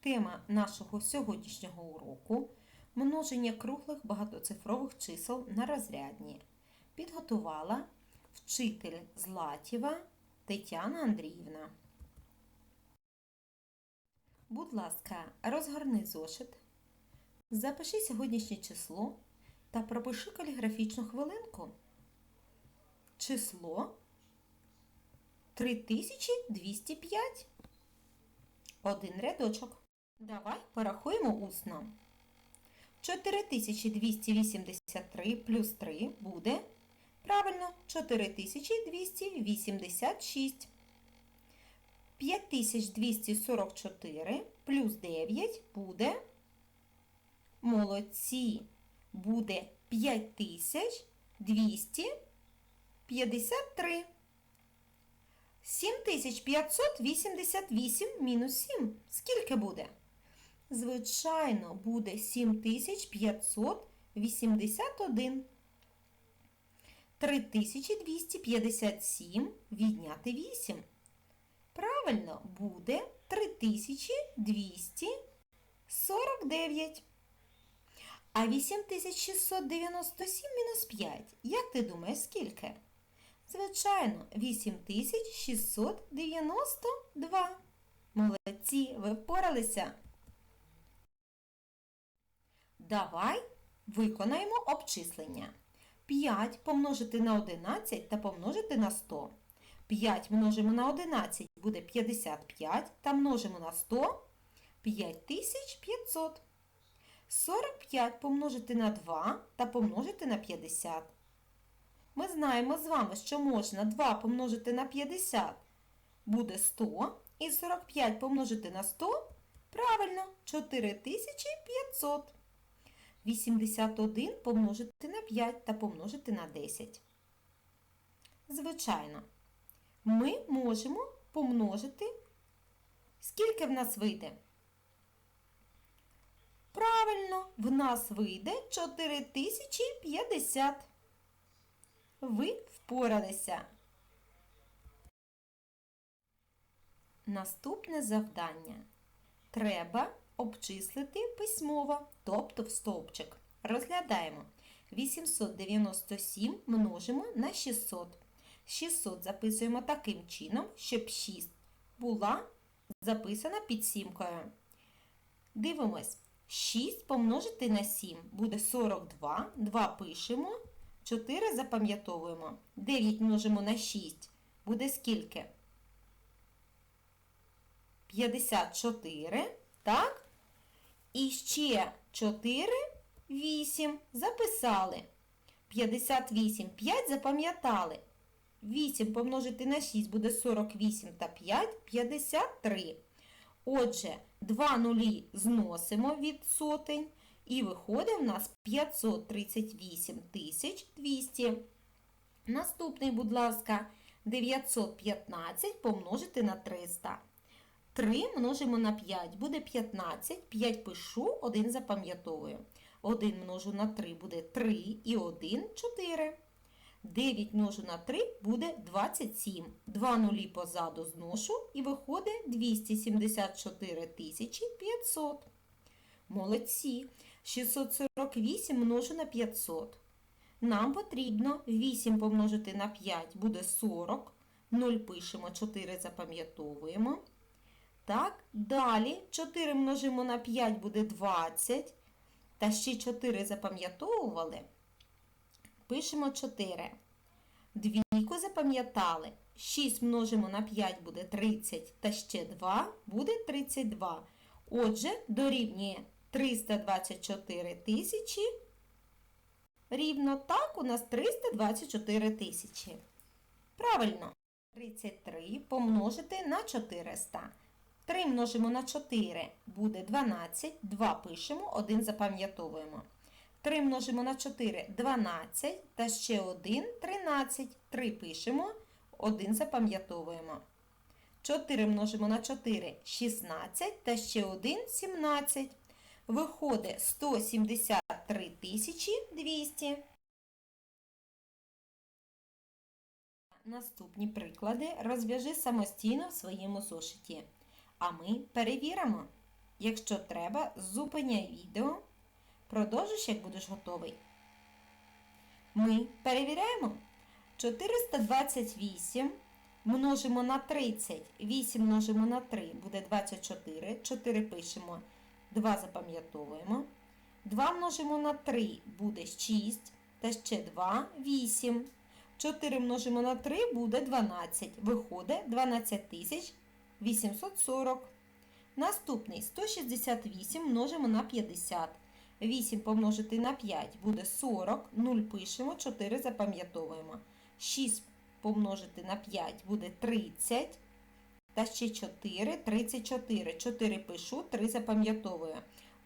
Тема нашого сьогоднішнього уроку множення круглих багатоцифрових чисел на розрядні. Підготувала вчитель Златєва Тетяна Андріївна. Будь ласка, розгорни зошит, запиши сьогоднішнє число та пропиши каліграфічну хвилинку. Число 3205. Один рядочок. Давай порахуємо усно. 4283 плюс 3 буде. Правильно, 4286. 5244 плюс 9 буде. Молодці. Буде 5253. 7588 мінус 7. Скільки буде? Звичайно, буде 7581. 3257 відняти 8. Правильно, буде 3249. А 8697 мінус 5. Як ти думаєш, скільки? Звичайно, 8692. Молодці, ви впоралися. Давай виконаємо обчислення. 5 помножити на 11 та помножити на 100. 5 множимо на 11 буде 55 та множимо на 100 5500. 45 помножити на 2 та помножити на 50. Ми знаємо з вами, що можна 2 помножити на 50 буде 100. І 45 помножити на 100 правильно 4500. 81 помножити на 5 та помножити на 10. Звичайно, ми можемо помножити. Скільки в нас вийде? Правильно, в нас вийде 4050. Ви впоралися. Наступне завдання. Треба обчислити письмово, тобто в стовпчик. Розглядаємо. 897 множимо на 600. 600 записуємо таким чином, щоб 6 була записана під сімкою. Дивимось. 6 помножити на 7 буде 42. 2 пишемо. 4 запам'ятовуємо. 9 множимо на 6 буде скільки? 54. Так? І ще 4, 8 записали. 58, 5 запам'ятали. 8 помножити на 6 буде 48 та 5 53. Отже, 2 нулі зносимо від сотень. І виходить в нас 538 200. Наступний, будь ласка, 915 помножити на 300. 3 множимо на 5 буде 15. 5 пишу, 1 запам'ятовую. 1 множу на 3 буде 3 і 1 4. 9 множу на 3 буде 27. 2 нулі позаду зношу і виходить 274 500. Молодці. 648 множу на 500. Нам потрібно 8 помножити на 5 буде 40. 0 пишемо, 4 запам'ятовуємо. Так, далі 4 множимо на 5 буде 20. Та ще 4 запам'ятовували. Пишемо 4. Двійку запам'ятали. 6 множимо на 5 буде 30. Та ще 2 буде 32. Отже, дорівнює 324 тисячі. Рівно так у нас 324 тисячі. Правильно. 33 помножити на 400. 3 множимо на 4 буде 12. 2 пишемо, 1 запам'ятовуємо. 3 множимо на 4 12. Та ще 1 13. 3 пишемо, 1 запам'ятовуємо. 4 множимо на 4 16. Та ще 1 17. Виходить 173 200. Наступні приклади розв'яжи самостійно в своєму зошиті. А ми перевіримо. Якщо треба, зупиняй відео. Продовжиш, як будеш готовий. Ми перевіряємо. 428 множимо на 30. 8 множимо на 3 буде 24. 4 пишемо, 2 запам'ятовуємо. 2 множимо на 3 буде 6. Та ще 2 8. 4 множимо на 3 буде 12. Виходить 12 тисяч 840. Наступний 168 множимо на 50. 8 помножити на 5 буде 40. 0 пишемо, 4 запам'ятовуємо. 6 помножити на 5 буде 30. Та ще 4, 34. 4 пишу, 3 запам'ятовую.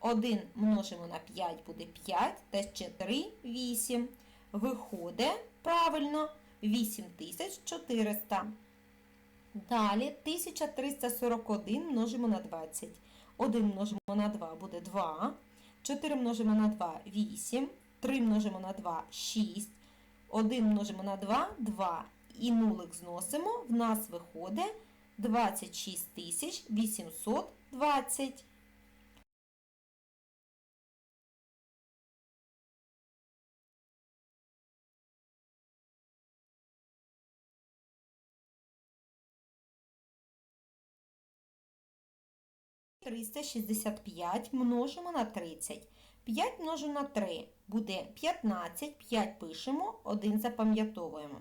1 множимо на 5 буде 5, та ще 3 8. Виходить правильно 8400. Далі 1341 множимо на 20. 1 множимо на 2 буде 2. 4 множимо на 2 8. 3 множимо на 2 6. 1 множимо на 2 2. І нулик зносимо. В нас виходить 26 820. Триста шістдесят п'ять множимо на тридцять. 5 множимо на 3 буде 15, 5 пишемо, 1 запам'ятовуємо.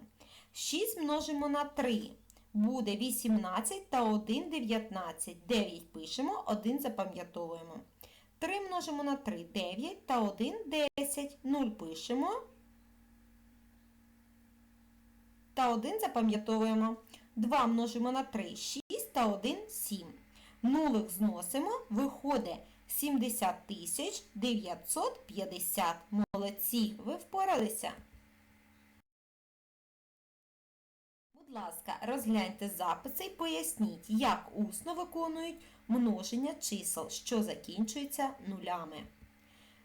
6 множимо на 3 буде 18 та 1 19. 9 пишемо, 1 запам'ятовуємо. 3 множимо на 3 9 та 1 10. 0 пишемо. Та 1 запам'ятовуємо. 2 множимо на 3 6 та 1 7. Нулик зносимо, виходить 70 тисяч 950. Молодці, ви впоралися. Будь ласка, розгляньте записи і поясніть, як усно виконують множення чисел, що закінчуються нулями.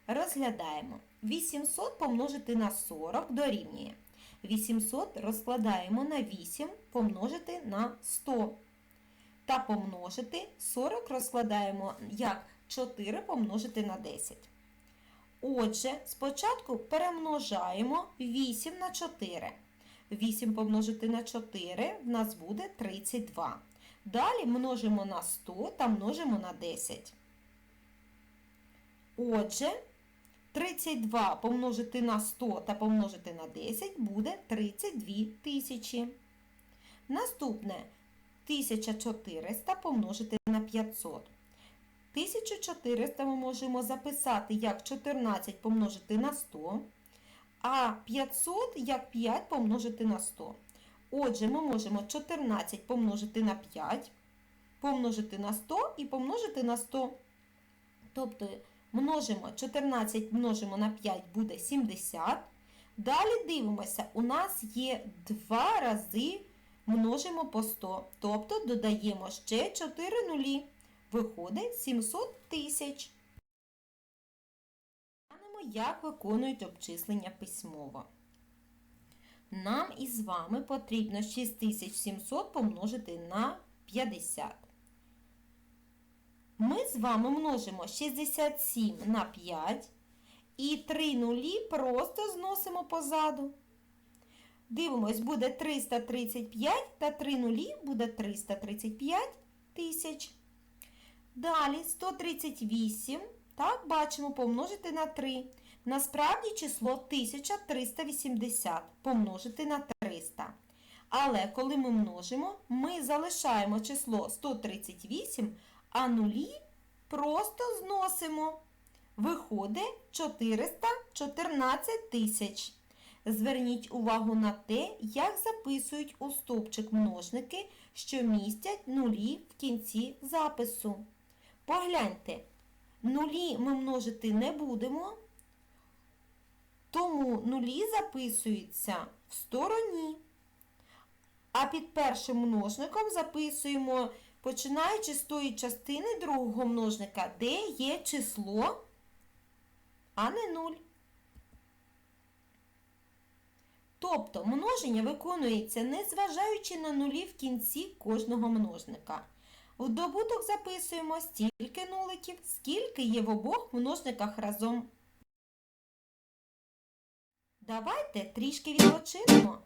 Розглядаємо. 800 помножити на 40 дорівнює. 800 розкладаємо на 8 помножити на 100. Та помножити 40 розкладаємо як 4 помножити на 10. Отже, спочатку перемножаємо 8 на 4. 8 помножити на 4 в нас буде 32. Далі множимо на 100 та множимо на 10. Отже, 32 помножити на 100 та помножити на 10 буде 32 тисячі. Наступне 1400 помножити на 500. 1400 ми можемо записати як 14 помножити на 100, а 500 як 5 помножити на 100. Отже, ми можемо 14 помножити на 5, помножити на 100 і помножити на 100. Тобто множимо 14 множимо на 5 буде 70. Далі дивимося, у нас є 2 рази множимо по 100, тобто додаємо ще 4 нулі. Виходить 700 тисяч. Як виконують обчислення письмово. Нам із вами потрібно 6700 помножити на 50. Ми з вами множимо 67 на 5 і 3 нулі просто зносимо позаду. Дивимось, буде 335 та 3 нулі буде 335 тисяч. Далі 138, так, бачимо, помножити на 3. Насправді число 1380 помножити на 300. Але коли ми множимо, ми залишаємо число 138, а нулі просто зносимо. Виходить 414 тисяч. Зверніть увагу на те, як записують у стовпчик множники, що містять нулі в кінці запису. Погляньте, нулі ми множити не будемо, тому нулі записуються в стороні. А під першим множником записуємо, починаючи з тої частини другого множника, де є число, а не нуль. Тобто множення виконується незважаючи на нулі в кінці кожного множника. В добуток записуємо стільки нуликів, скільки є в обох множниках разом. Давайте трішки відпочинемо.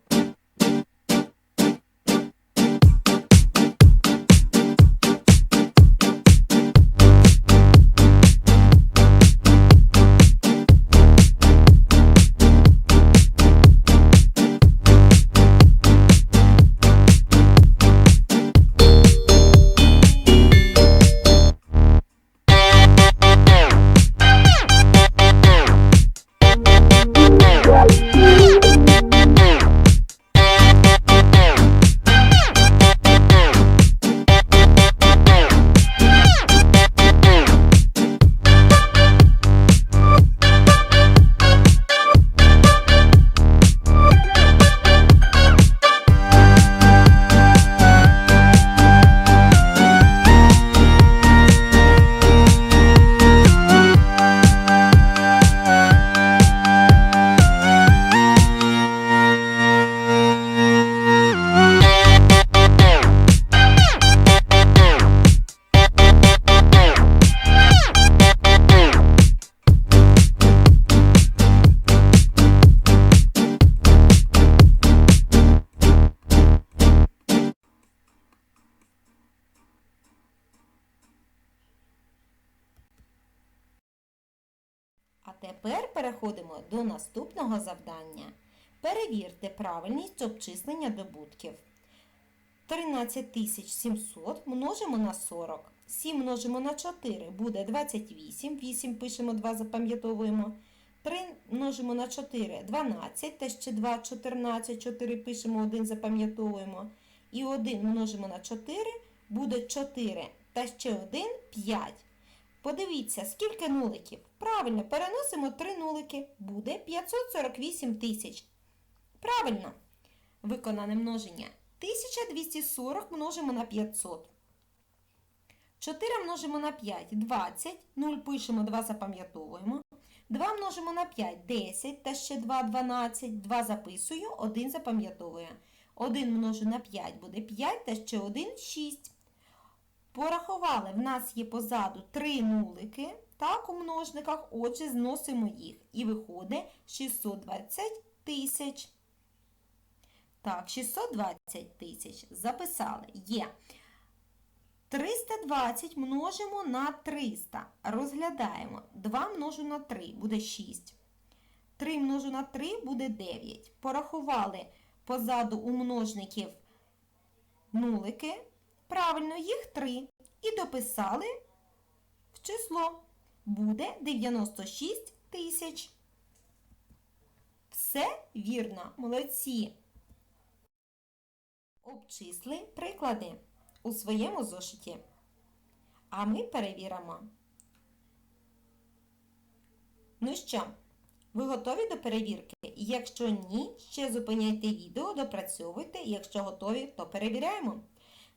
До наступного завдання. Перевірте правильність обчислення добутків. 13700 множимо на 40. 7 множимо на 4 буде 28. 8 пишемо 2, запам'ятовуємо. 3 множимо на 4 12, та ще 2 14, 4 пишемо 1, запам'ятовуємо. І 1 множимо на 4 буде 4, та ще 1 5. Подивіться, скільки нуликів. Правильно, переносимо 3 нулики. Буде 548 тисяч. Правильно. Виконане множення. 1240 множимо на 500. 4 множимо на 5 20. 0 пишемо, 2 запам'ятовуємо. 2 множимо на 5 10, та ще 2 12. 2 записую, 1 запам'ятовую. 1 множу на 5 буде 5, та ще 1 6. Порахували, в нас є позаду 3 нулики, так, у множниках, отже, зносимо їх. І виходить 620 тисяч. Так, 620 тисяч. Записали. Є. 320 множимо на 300. Розглядаємо. 2 множу на 3 буде 6. 3 множу на 3 буде 9. Порахували позаду у множників нулики. Правильно, їх 3. І дописали в число. Буде 96 тисяч. Все вірно, молодці. Обчисли приклади у своєму зошиті. А ми перевіримо. Ну що, ви готові до перевірки? Якщо ні, ще зупиняйте відео, допрацьовуйте. Якщо готові, то перевіряємо.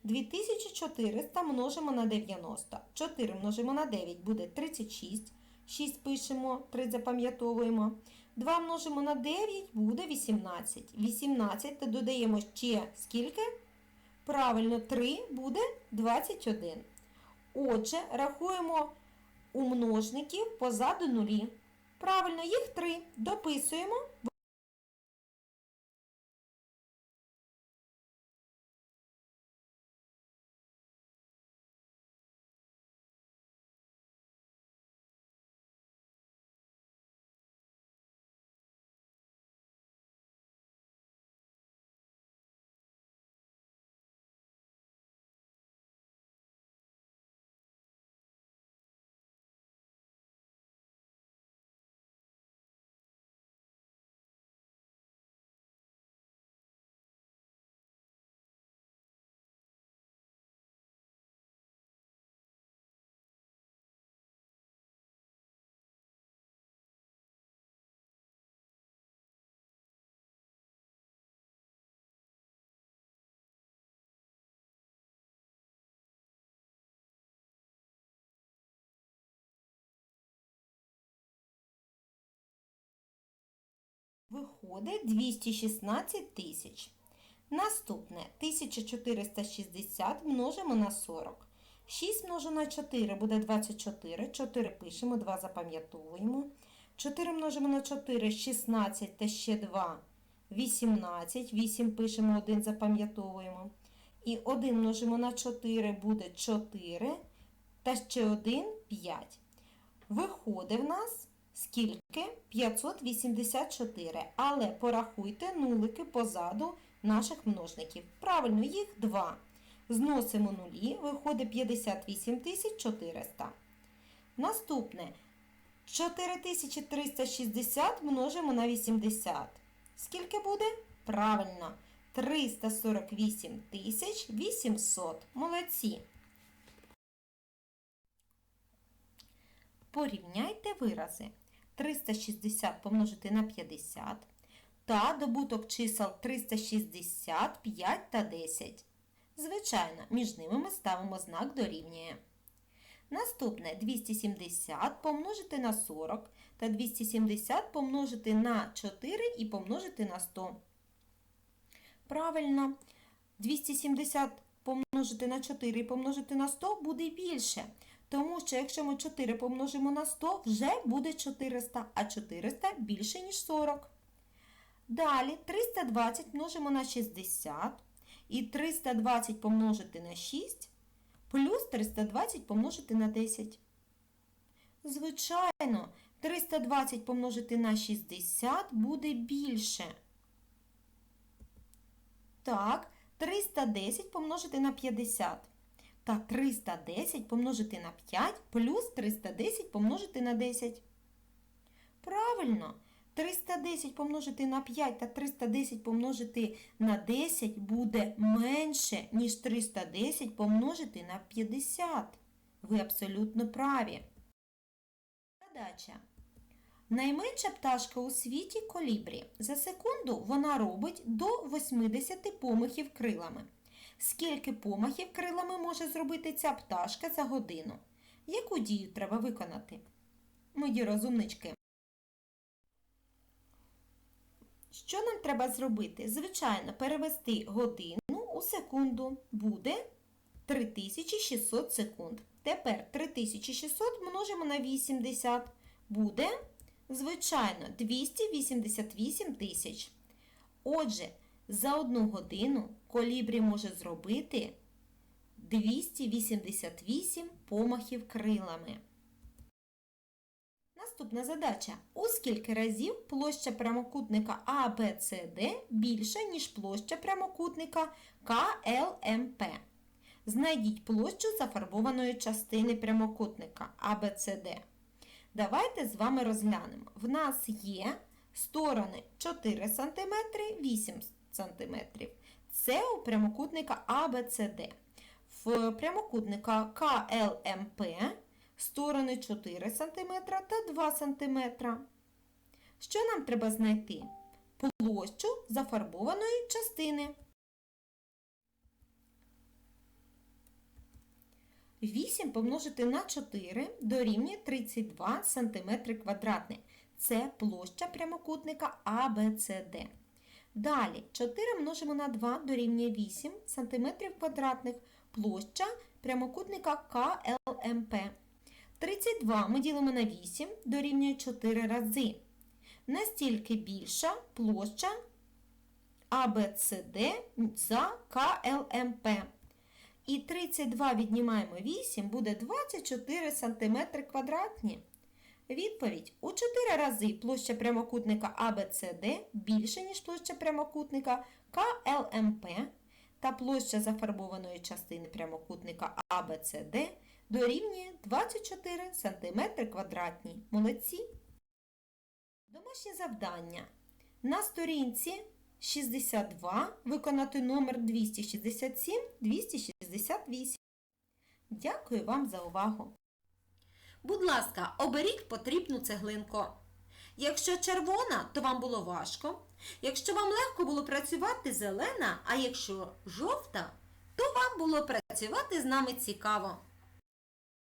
2400 множимо на 90. 4 множимо на 9 буде 36. 6 пишемо, 3 запам'ятовуємо. 2 множимо на 9 буде 18. 18 та додаємо ще скільки? Правильно, 3 буде 21. Отже, рахуємо у множників позаду нулі. Правильно, їх 3. Дописуємо. Виходить 216 тисяч. Наступне 1460 множимо на 40. 6 множимо на 4 буде 24. 4 пишемо, 2 запам'ятовуємо. 4 множимо на 4 16 та ще 2 18. 8 пишемо, 1 запам'ятовуємо. І 1 множимо на 4 буде 4. Та ще 1 5. Виходить в нас скільки? 584. Але порахуйте нулики позаду наших множників. Правильно, їх 2. Зносимо нулі, виходить 58 400. Наступне 4360 множимо на 80. Скільки буде? Правильно, 348 800. Молодці. Порівняйте вирази. 360 помножити на 50 та добуток чисел 360, 5 та 10. Звичайно, між ними ми ставимо знак дорівнює. Наступне 270 помножити на 40 та 270 помножити на 4 і помножити на 100. Правильно, 270 помножити на 4 і помножити на 100 буде більше. Тому що якщо ми 4 помножимо на 100, вже буде 400, а 400 більше, ніж 40. Далі 320 множимо на 60 і 320 помножити на 6 плюс 320 помножити на 10. Звичайно, 320 помножити на 60 буде більше. Так, 310 помножити на 50. Та 310 помножити на 5 плюс 310 помножити на 10. Правильно, 310 помножити на 5 та 310 помножити на 10 буде менше, ніж 310 помножити на 50. Ви абсолютно праві. Задача. Найменша пташка у світі колібрі. За секунду вона робить до 80 помахів крилами. Скільки помахів крилами може зробити ця пташка за годину? Яку дію треба виконати? Мої розумнички. Що нам треба зробити? Звичайно, перевести годину у секунду буде 3600 секунд. Тепер 3600 множимо на 80 буде, звичайно, 288 тисяч. Отже, за одну годину колібрі може зробити 288 помахів крилами. Наступна задача. У скільки разів площа прямокутника ABCD більша, ніж площа прямокутника КЛМП? Знайдіть площу зафарбованої частини прямокутника ABCD. Давайте з вами розглянемо. В нас є сторони 4 см, 8 см. Це у прямокутника ABCD. В прямокутника КЛМП сторони 4 см та 2 см. Що нам треба знайти? Площу зафарбованої частини. 8 помножити на 4 дорівнює 32 см квадратний. Це площа прямокутника ABCD. Далі 4 множимо на 2 дорівнює 8 см квадратних. Площа прямокутника КЛМП. 32 ми ділимо на 8 дорівнює 4 рази. Настільки більша площа ABCD за КЛМП. І 32 віднімаємо 8 буде 24 см квадратні. Відповідь. У 4 рази площа прямокутника ABCD більше, ніж площа прямокутника КЛМП та площа зафарбованої частини прямокутника ABCD дорівнює 24 см квадратні. Молодці. Домашнє завдання. На сторінці 62 виконати номер 267-268. Дякую вам за увагу. Будь ласка, оберіть потрібну цеглинку. Якщо червона, то вам було важко. Якщо вам легко було працювати зелена, а якщо жовта, то вам було працювати з нами цікаво.